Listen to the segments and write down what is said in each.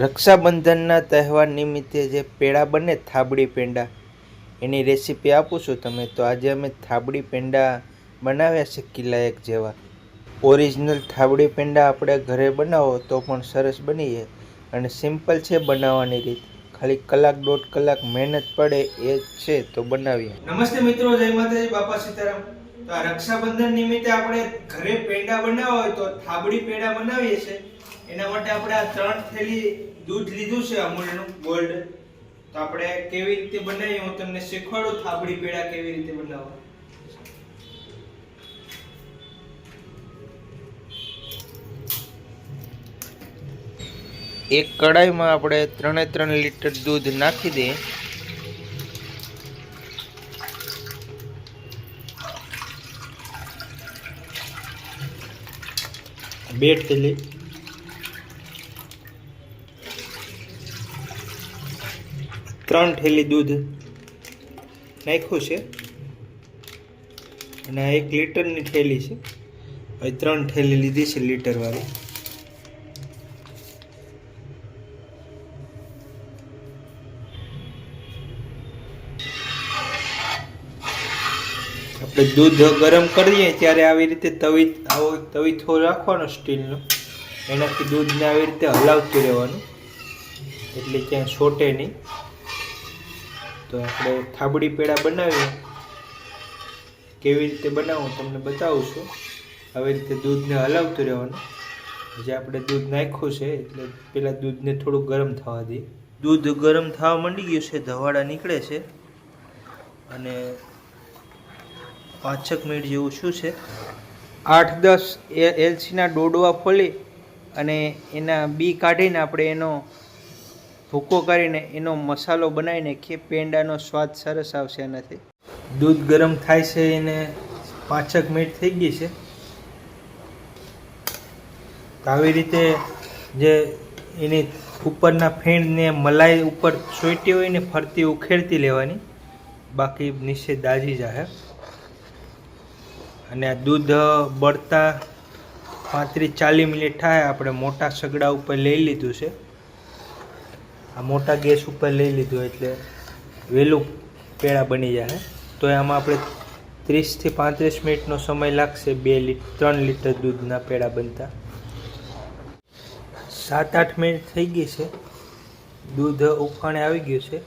રક્ષાબંધનના તહેવાર નિમિત્તે જે પેડા બને થાબડી પેંડા, એની રેસીપી આપું છું તમે તો આજે અમે થાબડી પેંડા બનાવ્યા છે કિલાયક જેવા. ઓરિજિનલ થાબડી પેંડા આપણે ઘરે બનાવો તો પણ સરસ બની જાય. અને સિમ્પલ છે બનાવવાની રીત. ખાલી કલાક દોઢ કલાક મહેનત પડે એ છે, તો બનાવીએ. નમસ્તે મિત્રો, જય માતાજી, બાપા સીતારામ. તો રક્ષાબંધન નિમિત્તે આપણે ઘરે પેંડા બનાવવા હોય તો થાબડી પેંડા બનાવીએ છીએ. એના માટે આપણે આ ત્રણ થેલી દૂધ લીધું છે અમૂલનું, ગોલ્ડ. તો આપણે કેવી રીતે બનાવીએ હું તમને શીખવાડું થાબડી પેડા કેવી રીતે બનાવવા. એક કડાઈમાં આપણે ત્રણે ત્રણ લીટર દૂધ નાખી દઈએ. બે થેલી ત્રણ થેલી દૂધ નાખ્યું છે. અને એક લીટરની થેલી છે. હવે ત્રણ થેલી લીધી છે લીટર દૂધ ગરમ કરીએ ત્યારે આવી રીતે તવી આવો તવીથો રાખવાનો સ્ટીલનો. એનાથી દૂધને આવી રીતે હલાવતું રહેવાનું. એટલે ક્યાં છોટે નહીં. તો આપણે થાબડી પેડા બનાવીએ. કેવી રીતે બનાવું તમને બતાવું છું. આવી રીતે દૂધને હલાવતું રહેવાનું. જે આપણે દૂધ નાખ્યું છે, એટલે પહેલાં દૂધને થોડું ગરમ થવા દઈએ. દૂધ ગરમ થવા માંડી ગયું છે, ધવાડા નીકળે છે. અને પાંચ છ મિનિટ જેવું શું છે? આઠ દસ એ એલસીના ડોડવા ફોલી અને એના બી કાઢીને આપણે એનો ભૂકો કરીને એનો મસાલો બનાવીને કે પેંડાનો સ્વાદ સરસ આવશે એનાથી દૂધ ગરમ થાય છે એને પાંચ મિનિટ થઈ ગઈ છે. આવી રીતે જે એની ઉપરના ફેણને મલાઈ ઉપર ચોટી હોય ને ફરતી ઉખેડતી લેવાની. બાકી નીચે દાજી જાય અને દૂધ બળતા પાંત્રીસ ચાલીસ મિનિટ થાય, આપણે મોટા સગડા ઉપર લઈ લીધું છે. આ મોટા ગેસ ઉપર લઈ લીધું એટલે વહેલું પેડા બની જાય. તો એમાં આપણે ત્રીસથી પાંત્રીસ મિનિટનો સમય લાગશે બે લીટર ત્રણ લીટર દૂધના પેડા બનતા. સાત આઠ મિનિટ થઈ ગઈ છે. દૂધ ઉફાણે આવી ગયું છે.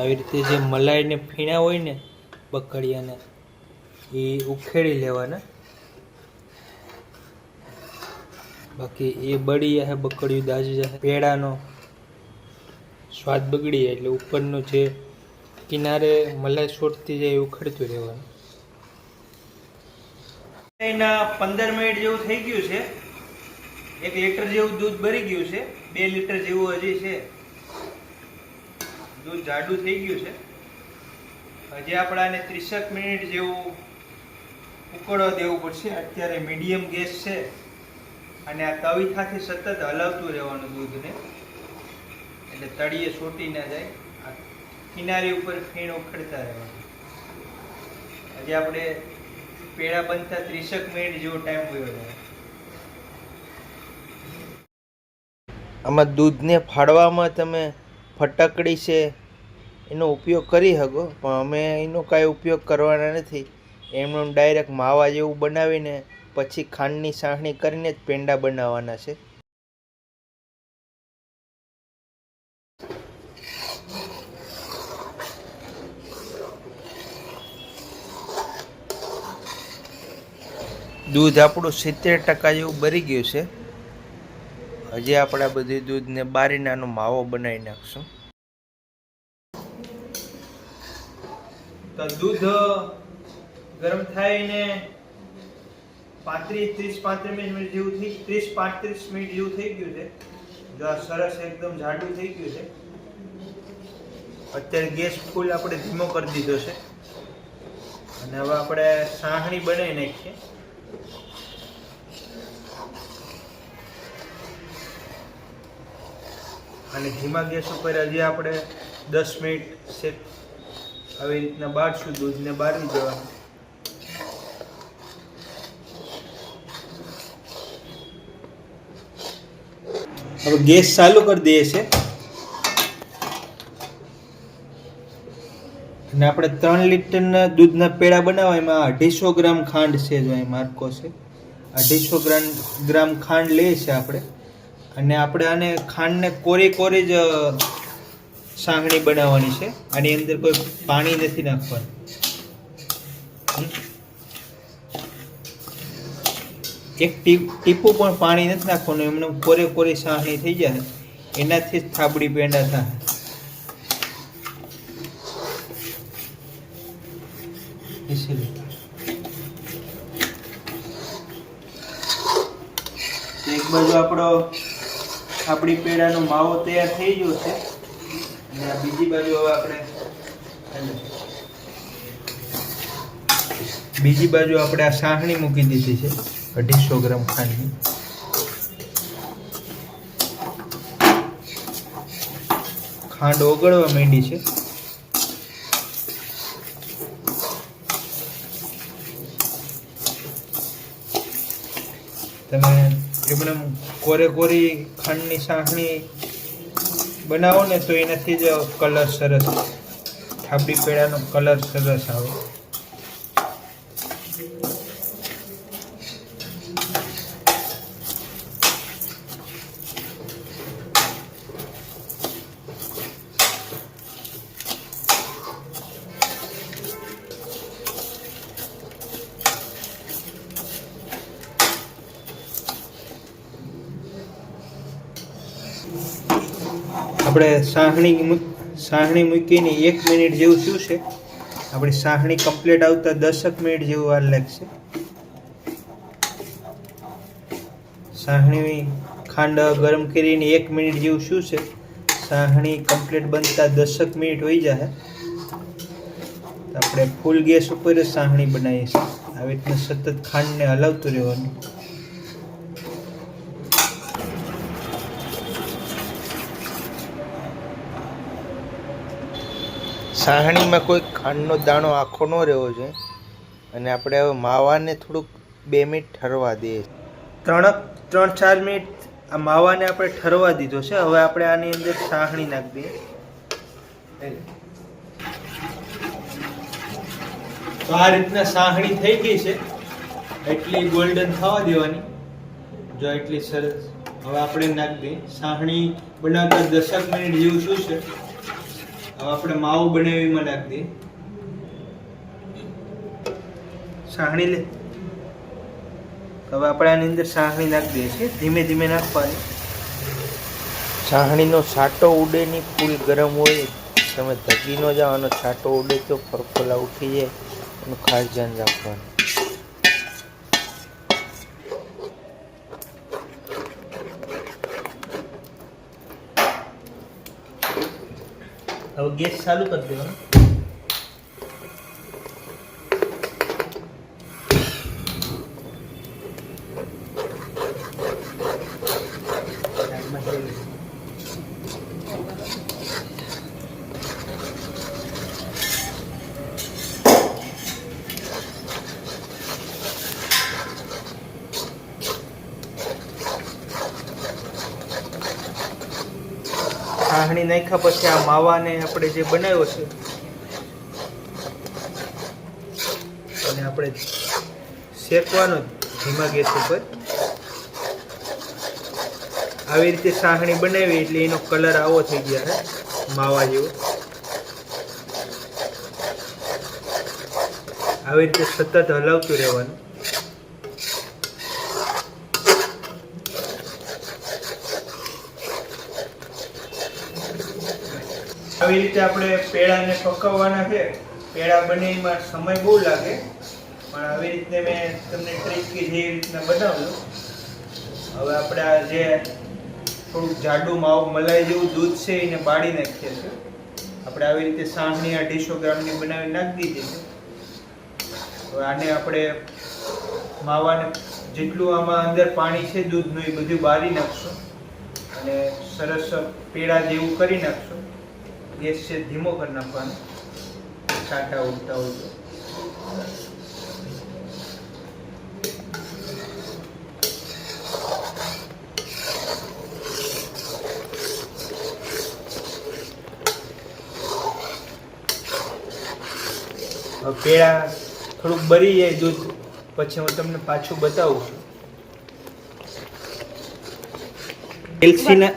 આવી રીતે જે મલાઈને ફીણા હોય ને બકડિયાને એ ઉખેડી લેવાના. બાકી એ બળી જાય બકડિયું દાજી જાય પેડાનો સ્વાદ બગડી જાય એટલે ઉપરનું જે કિનારે મલાઈ છોડતી જાય એ ઉખેડતું રહેવાનું. એના પંદર મિનિટ જેવું થઈ ગયું છે. એક લીટર જેવું દૂધ ભરી ગયું છે. બે લીટર જેવું હજી છે. દૂધ જાડું થઈ ગયું છે. હજી આપણે આને ત્રીસેક મિનિટ જેવું ઉકળવા દેવું પડશે. અત્યારે મીડિયમ ગેસ છે. અને આ તવીથાથી સતત હલાવતું રહેવાનું દૂધને. એટલે તળિયે છોટી ના જાય. આ કિનારી ઉપર ફીણ ઉખડતા રહેવાનું. હજી આપણે પેડા બનતા ત્રીસેક મિનિટ જેવો ટાઈમ ગયો છે. આમાં દૂધને ફાડવામાં તમે ફટકડી છે, એનો ઉપયોગ કરી શકો પણ અમે એનો કાંઈ ઉપયોગ કરવાના નથી. એમનો ડાયરેક્ટ માવા જેવું બનાવીને પછી ખાંડની સાહણી કરીને જ પેંડા બનાવવાના છે. દૂધ આપણું સિત્તેર ટકા જેવું બરી ગયું છે. હજી આપણે આ બધી દૂધને બારીનાનો માવો બનાવી નાખશું. તો દૂધ ગરમ થાય ને પાંત્રીસ ત્રીસ પાંત્રીસ મિનિટ જેવું થઈ, ત્રીસ પાંત્રીસ મિનિટ જેવું થઈ ગયું છે. જો આ સરસ એકદમ જાડું થઈ ગયું છે. અત્યારે ગેસ ફૂલ આપણે ધીમો કરી દીધો છે. અને હવે આપણે સાહણી બનાવી નાખીએ. અને ધીમા ગેસ ઉપર આજે આપણે દસ મિનિટ સેટ આવી રીતના બાળશું, દૂધને બાળી દેવાનું. હવે ગેસ ચાલુ કરી દઈએ છે. અને આપણે ત્રણ લીટરના દૂધના પેડા બનાવવા, એમાં અઢીસો ગ્રામ ખાંડ છે જો અહીં માર્કો છે. અઢીસો ગ્રામ ગ્રામ ખાંડ લઈએ છીએ આપણે. અને આપણે આને ખાંડને કોરી કોરી જ સાંગણી બનાવવાની છે. આની અંદર કોઈ પાણી નથી નાખવાનું. એક ટીપ પણ પાણી નથી નાખવાનું. એમને કોરે કોરી સાહણી થઈ જાય. એનાથી જ થાબડી પેંડા થાય. એક બાજુ આપણો થાબડી પેંડાનો માવો તૈયાર થઈ ગયો છે. અને આ બીજી બાજુ હવે આપણે બીજી બાજુ આપણે આ સાહણી મૂકી દીધી છે, અઢીસો ગ્રામ ખાંડની. ખાંડ ઓગળવા માંડી છે. તમે એમને કોરે કોરી ખાંડની સાહણી બનાવો ને તો એનાથી જ કલર સરસ થાબડી પેડાનો કલર સરસ આવે. આપણે સાહણી સાહણી મૂકીને એક મિનિટ જેવું થયું છે? આપણી સાહણી કમ્પ્લીટ આવતા દસક મિનિટ જેવું વાર લાગશે. સાહણી ખાંડ ગરમ કરીને એક મિનિટ જેવું શું છે? સાહણી કમ્પ્લીટ બનતા દસક મિનિટ હોઈ જાય આપણે ફૂલ ગેસ ઉપર જ સાહણી બનાવીએ છીએ. આવી રીતના સતત ખાંડને હલાવતું રહેવાનું. સાહણીમાં કોઈ ખાંડનો દાણો આખો ન રહેવો જોઈએ. અને આપણે હવે માવાને થોડુંક બે મિનિટ ઠરવા દઈએ ત્રણ ત્રણ, ચાર મિનિટ આ માવાને આપણે ઠરવા દીધો છે. હવે આપણે આની અંદર સાહણી નાખી દઈએ. તો આ રીતના સાહણી થઈ ગઈ છે. એટલી ગોલ્ડન થવા દેવાની. જો એટલી સરસ. હવે આપણે નાખી દઈએ. સાહણી બનાવતા દસક મિનિટ જેવું શું છે. હવે આપણે માવો બનાવીમાં નાખી દઈએ. સાહણી લે. હવે આપણે આની અંદર સાહણી નાખી દઈએ છીએ. ધીમે ધીમે નાખવાની. સાહણીનો છાંટો ઉડે નહીં ફૂલ ગરમ હોય. તમે ધગી ન જાઓ આનો છાંટો ઉડે તો ફરફોલા ઉઠી જાય. એનું ખાસ ધ્યાન રાખવાનું. હવે ગેસ ચાલુ કરી દેવાનો સાહણી નાખ્યા પછી આ માવાને આપણે જે બનાવ્યો છે અને આપણે શેકવાનો ધીમા ગેસ ઉપર આવી રીતે સાહણી બનાવી, એટલે એનો કલર આવો થઈ ગયા છે, માવા જેવો. આવી રીતે સતત હલાવતું રહેવાનું. આવી રીતે આપણે પેડાને પકવવાના છે. પેડા બનેમાં સમય બહુ લાગે. પણ આવી રીતે મેં તમને ટ્રીક કીધી એ રીતના બનાવ્યું. હવે આપણે આ જે થોડુંક જાડું માવ મલાઈ જેવું દૂધ છે એને બાળી નાખીએ છીએ. આપણે આવી રીતે સાંજની અઢીસો ગ્રામની બનાવી નાખી દીધી છે. હવે આને આપણે માવાને જેટલું આમાં અંદર પાણી છે, દૂધનું એ બધું બાળી નાખશું. અને સરસ પેડા જેવું કરી નાખશું. ગેસ છે ધીમો કરી નાખવાનો. છાંટા ઉડતા ઉડતો. પેડા થોડુંક બરી જાય દૂધ પછી હું તમને પાછું બતાવું છું. એલસીના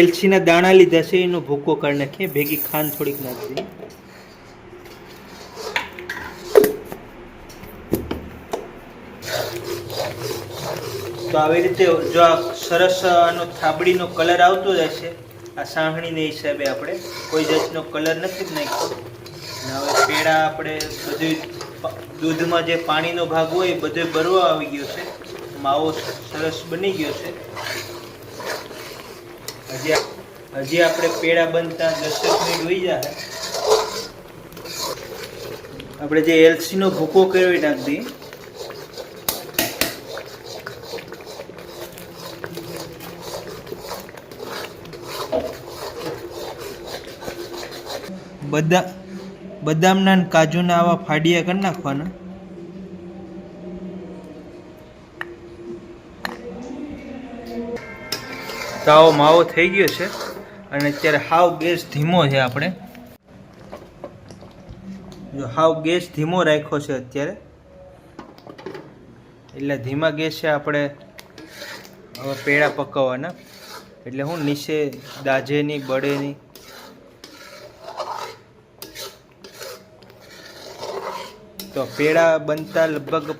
એલસીના દાણા લીધા છે, એનો ભૂકો કરી નાખીએ. ભેગી ખાંડ થોડીક નાખી તો આવી રીતે જો આ સરસ આનો થાબડીનો કલર આવતો જશે આ સાહણીને હિસાબે આપણે કોઈ જાતનો કલર નથી નાખ્યો. હવે પેડા આપણે બધું દૂધમાં જે પાણીનો ભાગ હોય એ બધો ભરવા આવી ગયો છે. માવો સરસ બની ગયો છે. હજી હજી આપણે પેડા બનતા દસ મિનિટ હોઈ જાય આપણે જે એલસીનો ભૂકો કર્યો એ નાખી દઈએ બદામ બદામના કાજુના આવા ફાડિયા કરી નાખવાના. તો આવો માવો થઈ ગયો છે. અને અત્યારે હાવ ગેસ ધીમો છે આપણે. જો હાવ ગેસ ધીમો રાખ્યો છે અત્યારે. એટલે ધીમા ગેસ છે આપણે હવે પેડા પકવવાના. એટલે હું નીચે દાજે નહીં બળે નહીં તો પેડા બનતા લગભગ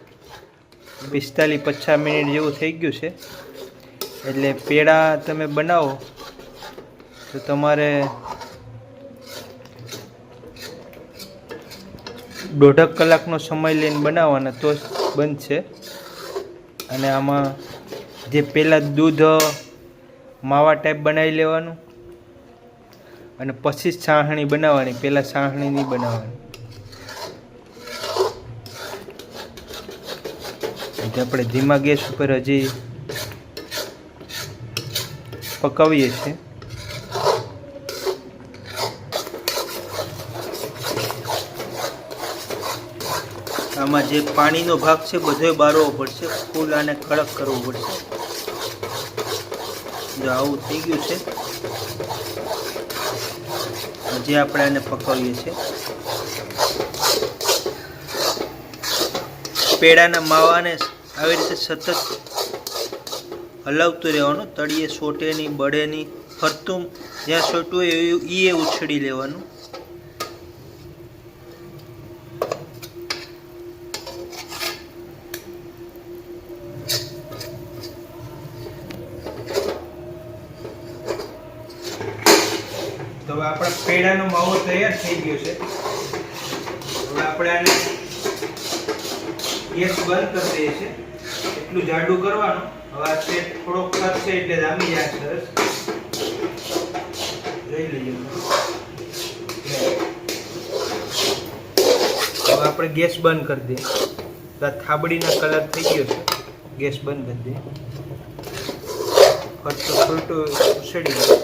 પિસ્તાલીસ પચાસ મિનિટ જેવું થઈ ગયું છે. એટલે પેડા તમે બનાવો, તો તમારે દોઢક કલાકનો સમય લઈને બનાવવાના તો બનશે. અને આમાં જે પહેલાં દૂધ, માવા ટાઈપ બનાવી લેવાનું અને પછી સાહણી બનાવવાની, પહેલાં સાહણી નહીં બનાવવાની. આપણે ધીમા ગેસ ઉપર હજી પકાવીએ છીએ. આમાં જે પાણીનો ભાગ છે, બધો બારવો પડશે. ફૂલ આને કડક કરવો પડશે. જો આવું થઈ ગયું છે. હજી આપણે આને પકાવીએ છીએ. પેડાના માવાને આવી રીતે સતત હલાવતું રહેવાનું, તળિયે સોટે નહીં બળે નહીં ફરતું, જ્યાં સોટું હોય એ એ ઉછળી લેવાનું. તો હવે આપણા પેડાનો માવો તૈયાર થઈ ગયો છે. હવે આપણે આને ગેસ બંધ કરી દઈએ છીએ. એટલું જાડું કરવાનું. હવે આ સેટ થોડોક ખરશે એટલે જામી જાય સરસ. લઈ લઈએ. હવે આપણે ગેસ બંધ કરી દઈએ. તો થાબડીના કલર થઈ ગયો છે. ગેસ બંધ કરી દઈએ. ફરતું ખોટો ઉછળી ગયું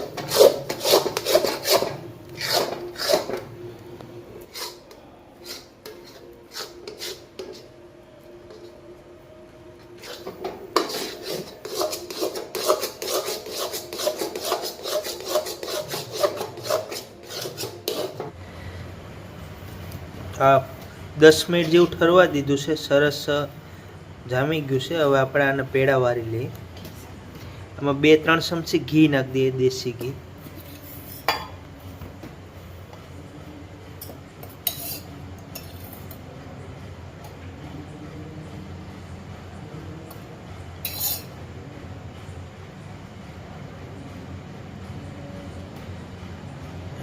આ દસ મિનિટ જેવું ઠરવા દીધું છે, સરસ જામી ગયું છે. હવે આપણે આને પેડા વારી લઈએ. આમાં બે ત્રણ ચમચી ઘી નાખી દઈએ, દેશી ઘી.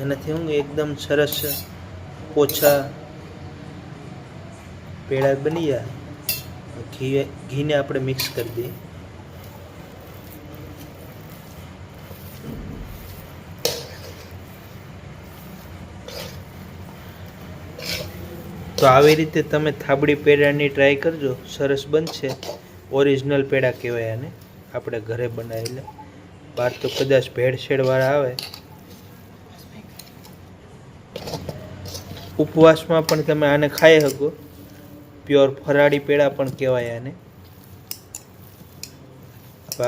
એનાથી હું એકદમ સરસ ઓછા પેડા બની જાય ઘી, ઘીને આપણે મિક્સ કરી દઈએ. તો આવી રીતે તમે થાબડી પેડાની ટ્રાય કરજો. સરસ બનશે. ઓરિજિનલ પેડા કહેવાય આને. આપણે ઘરે બનાવેલા. બહાર તો કદાચ ભેળસેળવાળા આવે. ઉપવાસમાં પણ તમે આને ખાઈ શકો. પ્યોર ફરાળી પેડા પણ કહેવાય આને.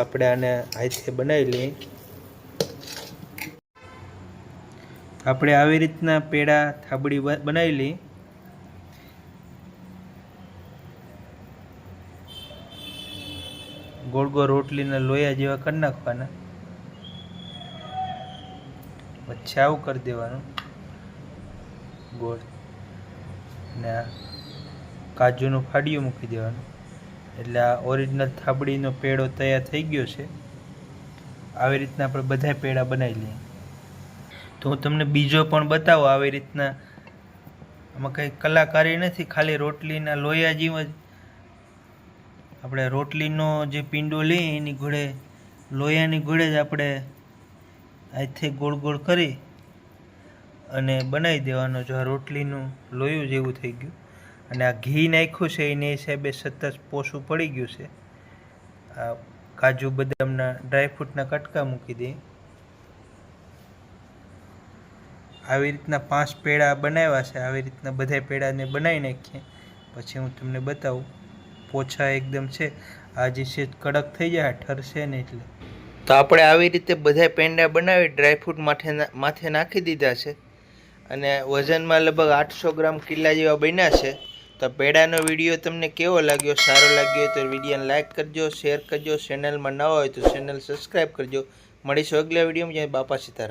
આપણે આને હાથે બનાવી લઈએ. આપણે આવી રીતના પેડા થાબડી બનાવી લઈએ. ગોળ ગોળ રોટલીના લોયા જેવા કરી નાખવાના. પછી આવું કરી દેવાનું. ગોળ. ને કાજુનું ફાડિયું મૂકી દેવાનું. એટલે આ ઓરિજિનલ થાબડીનો પેડો તૈયાર થઈ ગયો છે. આવી રીતના આપણે બધા પેડા બનાવી લઈએ. તો હું તમને બીજો પણ બતાવું, આવી રીતના આમાં કંઈ કલાકારી નથી, ખાલી રોટલીના લોયા જેવા જ. આપણે રોટલીનો જે પિંડો લઈએ, એની ઘોડે, લોયાની ઘોડે જ આપણે અહીંથી ગોળ ગોળ કરી અને બનાવી દેવાનો જો આ રોટલીનું લોયું જેવું થઈ ગયું. અને આ ઘી નાખ્યું છે, એને હિસાબે સતત પોસું પડી ગયું છે. આ કાજુ બદામના ડ્રાયફ્રૂટના કટકા મૂકી દઈએ આવી રીતના પાંચ પેડા બનાવ્યા છે, આવી રીતના બધા પેડાને બનાવી નાખીએ. પછી હું તમને બતાવું, પોછા એકદમ છે, આ જે છે કડક થઈ જાય ઠરશે ને એટલે. તો આપણે આવી રીતે બધા પેંડા બનાવી ડ્રાયફ્રૂટ માથે માથે નાખી દીધા છે. અને વજનમાં લગભગ આઠસો ગ્રામ કિલ્લા જેવા બન્યા છે. તો પેડાનો વીડિયો તમને કેવો લાગ્યો? સારો લાગ્યો તો વિડીયોને લાઇક કરજો શેર કરજો. ચેનલમાં ન હોય તો ચેનલ સબસ્ક્રાઈબ કરજો. મળીશું અગલા વિડીયોમાં. જ્યાં બાપા સીતારામ.